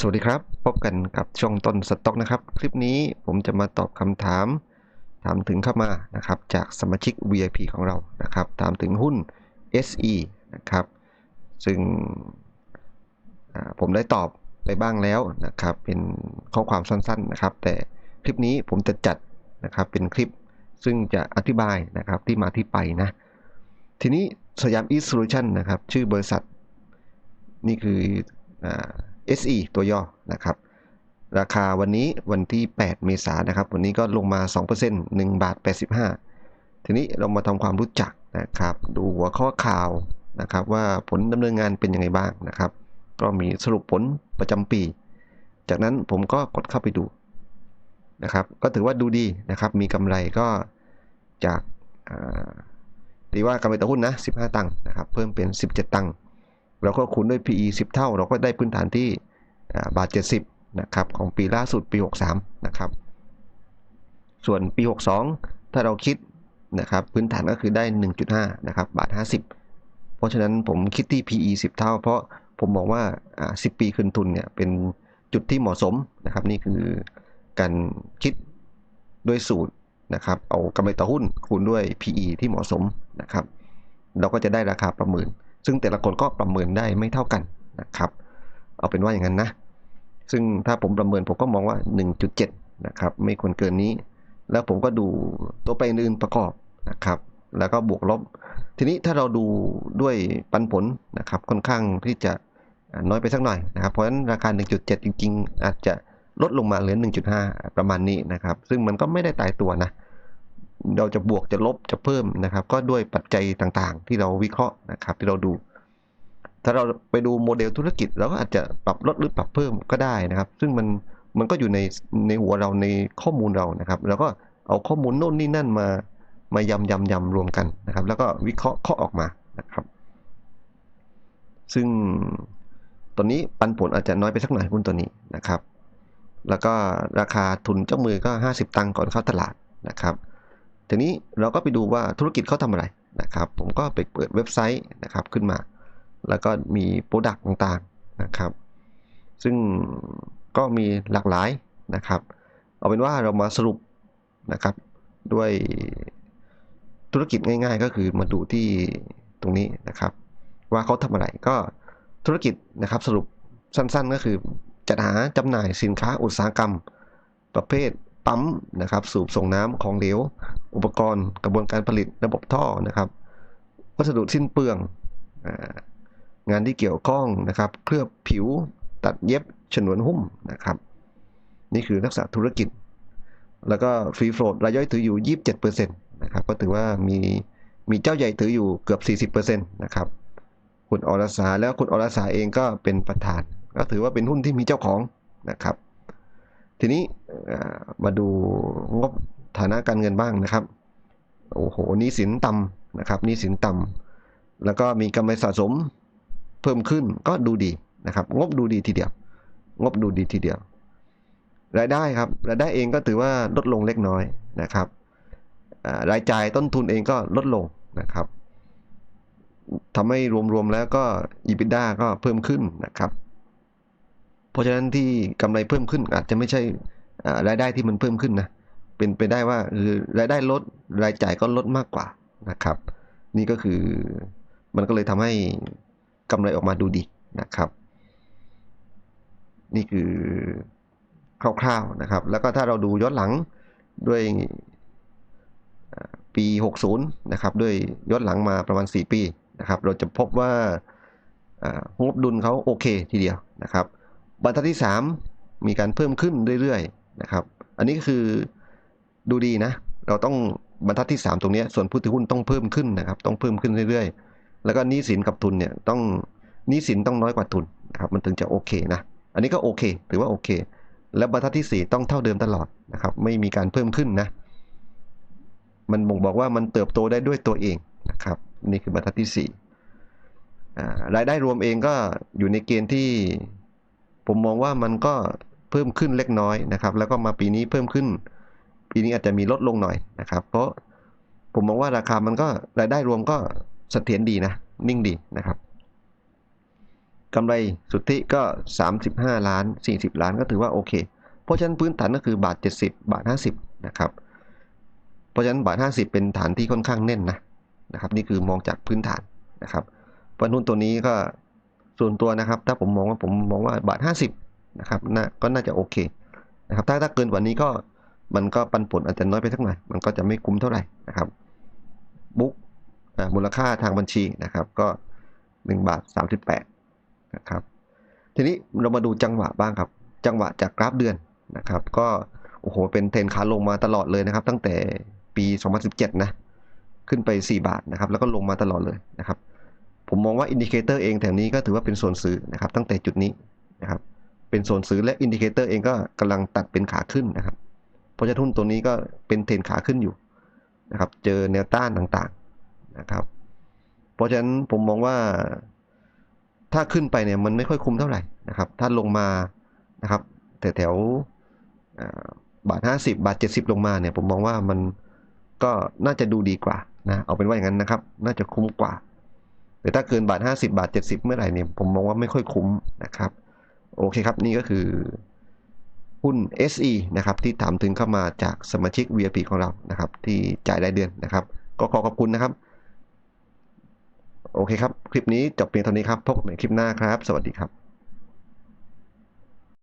สวัสดีครับ พบกันกับช่องต้นสต็อกนะครับ คลิปนี้ผมจะมาตอบคำถาม ถามถึงเข้ามานะครับ จากสมาชิก VIP ของเรานะครับ ถามถึงหุ้น SE นะครับ ซึ่งผมได้ตอบไปบ้างแล้วนะครับ เป็นข้อความสั้นๆนะครับ แต่คลิปนี้ผมจะจัดนะครับเป็นคลิปซึ่งจะอธิบายนะครับที่มาที่ไปนะ ทีนี้สยาม e solution นนะครับ ชื่อบริษัท นี่คืออ SE ตัวย่อนะครับ ราคาวันนี้วันที่ 8 เมษายนนะครับ วันนี้ก็ลงมา 2% 1บาท85 ทีนี้เรามาทำความรู้จักนะครับ ดูหัวข้อข่าวนะครับ ว่าผลดำเนินงานเป็นยังไงบ้างนะครับ ก็มีสรุปผลประจำปี จากนั้นผมก็กดเข้าไปดูนะครับ ก็ถือว่าดูดีนะครับ มีกำไรก็จากตีว่ากำไรต่อหุ้นนะ 15 ตังค์นะครับ เพิ่มเป็น 17 ตังค์ เราก็คูณด้วย PE 10 เท่า เราก็ได้พื้นฐานที่ บาท 70นะครับของปีล่าสุดปี 63นะครับส่วนปี 62 ถ้าเราคิดนะครับพื้นฐานก็คือได้ 1.5นะครับบาท 50 เพราะฉะนั้นผมคิดที่ PE 10 เท่า เพราะผมมองว่าอ่า 10 ปีคืนทุนเนี่ยเป็นจุดที่เหมาะสมนะครับนี่คือการคิดด้วยสูตรนะครับเอากำไรต่อหุ้นคูณด้วย PE ที่เหมาะสมนะครับ เราก็จะได้ราคาประเมิน ซึ่งแต่ละคนก็ประเมินได้ไม่เท่ากันนะครับ เอาเป็นว่าอย่างนั้นนะ ซึ่งถ้าผมประเมินผมก็มองว่า 1.7 นะครับ ไม่ควรเกินนี้ แล้วผมก็ดูตัวแปอื่นๆประกอบนะครับ แล้วก็บวกลบ ทีนี้ถ้าเราดูด้วยปันผลนะครับค่อนข้างที่จะน้อยไปสักหน่อยนะครับ เพราะฉะนั้นราคา 1.7 จริง ๆ อาจจะลดลงมาเหลือ 1.5 ประมาณนี้นะครับ ซึ่งมันก็ไม่ได้ตายตัวนะ เราจะบวกจะลบจะเพิ่มนะครับ ก็ด้วยปัจจัยต่างๆ ที่เราวิเคราะห์นะครับ ที่เราดู ถ้าเราไปดูโมเดลธุรกิจเราก็อาจจะปรับลดหรือปรับเพิ่มก็ได้นะครับ ซึ่งมันมันก็อยู่ในในหัวเราในข้อมูลเรานะครับแล้วก็เอาข้อมูลโน่นนี่นั่นมามายำยำยำรวมกันนะครับ แล้วก็วิเคราะห์ข้อออกมานะครับ ซึ่งตัวนี้ปันผลอาจจะน้อยไปสักหน่อยหุ้นตัวนี้นะครับ แล้วก็ราคาทุนเจ้ามือก็ 50 ตังค์ก่อนเข้าตลาดนะครับ ทีนี้เราก็ไปดูว่าธุรกิจเขาทำอะไรนะครับ ผมก็ไปเปิดเว็บไซต์นะครับขึ้นมา แล้วก็มีโปรดักต์ต่างๆนะครับ ซึ่งก็มีหลากหลายนะครับ เอาเป็นว่าเรามาสรุปนะครับด้วยธุรกิจง่ายๆ ก็คือมาดูที่ตรงนี้นะครับ ว่าเขาทำอะไรก็ธุรกิจนะครับสรุปสั้นๆก็คือจัดหาจำหน่ายสินค้าอุตสาหกรรม ประเภทปั๊มนะครับ สูบส่งน้ำของเหลว อุปกรณ์กระบวนการผลิตระบบท่อนะครับ วัสดุสิ้นเปลืองอ่า งานที่เกี่ยวข้องนะครับเคลือบผิวตัดเย็บฉนวนหุ้มนะครับ นี่คือลักษณะธุรกิจ แล้วก็ฟรีโฟลดรายย่อยถืออยู่ 27%นะครับก็ถือว่ามีมีเจ้าใหญ่ถืออยู่เกือบ 40%นะครับคุณอรสาแล้วคุณอรสาเองก็เป็นประธาน ก็ถือว่าเป็นหุ้นที่มีเจ้าของนะครับ ทีนี้มาดูงบฐานะการเงินบ้างนะครับโอ้โหหนี้สินต่ำนะครับหนี้สินต่ำแล้วก็มีกำไรสะสม เพิ่มขึ้นก็ดูดีนะครับ งบดูดีทีเดียว งบดูดีทีเดียว รายได้ครับรายได้เองก็ถือว่าลดลงเล็กน้อยนะครับรายจ่ายต้นทุนเองก็ลดลงนะครับทำให้รวมๆแล้วก็ EBITDA ก็เพิ่มขึ้นนะครับ เพราะฉะนั้นที่กำไรเพิ่มขึ้นอาจจะไม่ใช่รายได้ที่มันเพิ่มขึ้นนะเป็นไปได้ว่าคือรายได้ลดรายจ่ายก็ลดมากกว่านะครับ นี่ก็คือมันก็เลยทำให้ กำไรออกมาดูดีนะครับ นี่คือคร่าวๆนะครับ แล้วก็ถ้าเราดูย้อนหลังด้วยปี 60 นะครับ ด้วยย้อนหลังมาประมาณ 4 ปีนะครับ เราจะพบว่างบดุลเขาโอเคทีเดียวนะครับ บรรทัดที่ 3 มีการเพิ่มขึ้นเรื่อยๆนะครับ อันนี้ก็คือดูดีนะ เราต้องบรรทัดที่ 3 ตรงนี้ส่วนผู้ถือหุ้นต้องเพิ่มขึ้นนะครับ ต้องเพิ่มขึ้นเรื่อยๆ แล้วก็หนี้สินกับทุนเนี่ยต้องหนี้สินต้องน้อยกว่าทุนนะครับมันถึงจะโอเคนะ อันนี้ก็โอเคถือว่าโอเค แล้วบรรทัดที่ 4 ต้องเท่าเดิมตลอดนะครับ ไม่มีการเพิ่มขึ้นนะ มันบ่งบอกว่ามันเติบโตได้ด้วยตัวเองนะครับ นี่คือบรรทัดที่4อ่รายได้รวมเองก็อยู่ในเกณฑ์ที่ผมมองว่ามันก็เพิ่มขึ้นเล็กน้อยนะครับ แล้วก็มาปีนี้เพิ่มขึ้น ปีนี้อาจจะมีลดลงหน่อยนะครับ เพราะผมมองว่าราคามันก็รายได้รวมก็ สถียรดีนะ นิ่งดีนะครับกำไรสุทธิก็ 35 ล้าน 40 ล้านก็ถือว่าโอเค เพราะฉะนั้นพื้นฐานก็คือบาท 70 บาท 50 นะครับ เพราะฉะนั้นบาท 50 เป็นฐานที่ค่อนข้างแน่นนะนะครับ นี่คือมองจากพื้นฐานนะครับเพราะหุ้นตัวนี้ก็ส่วนตัวนะครับ ถ้าผมมองว่าผมมองว่าบาท 50 นะครับน่าก็น่าจะโอเคนะครับ ถ้าถ้าเกินกว่านี้ก็มันก็ปันผลอาจจะน้อยไปสักหน่อย มันก็จะไม่คุ้มเท่าไหร่นะครับบุ๊ก มูลค่าทางบัญชีนะครับ ก็ 1 บาท 38นะครับ ทีนี้เรามาดูจังหวะบ้างครับ จังหวะจากกราฟเดือนนะครับ ก็โอ้โหเป็นเทรนขาลงมาตลอดเลยนะครับ ตั้งแต่ปี 2017 นะ ขึ้นไป 4 บาทนะครับ แล้วก็ลงมาตลอดเลยนะครับ ผมมองว่าอินดิเคเตอร์เองแถวนี้ก็ถือว่าเป็นโซนซื้อนะครับ ตั้งแต่จุดนี้นะครับ เป็นโซนซื้อและอินดิเคเตอร์เองก็กำลังตัดเป็นขาขึ้นนะครับ เพราะฉะนั้นหุ้นตัวนี้ก็เป็นเทรนขาขึ้นอยู่นะครับ เจอแนวต้านต่าง นะครับ เพราะฉะนั้นผมมองว่าถ้าขึ้นไปเนี่ยมันไม่ค่อยคุ้มเท่าไหร่นะครับ ถ้าลงมานะครับแต่แถวบาท 50 บาท 70 ลงมาเนี่ยผมมองว่ามันก็น่าจะดูดีกว่านะเอาเป็นว่าอย่างนั้นนะครับ น่าจะคุ้มกว่า แต่ถ้าเกินบาท 50 บาท 70 เมื่อไหร่เนี่ยผมมองว่าไม่ค่อยคุ้มนะครับ โอเคครับนี่ก็คือหุ้น SE นะครับที่ถามถึงเข้ามาจากสมาชิก VIP ของเรานะครับ ที่จ่ายรายเดือนนะครับ ก็ขอขอบคุณนะครับ โอเคครับ คลิปนี้จบเพียงเท่านี้ครับ พบกันใหม่คลิปหน้าครับ สวัสดีครับ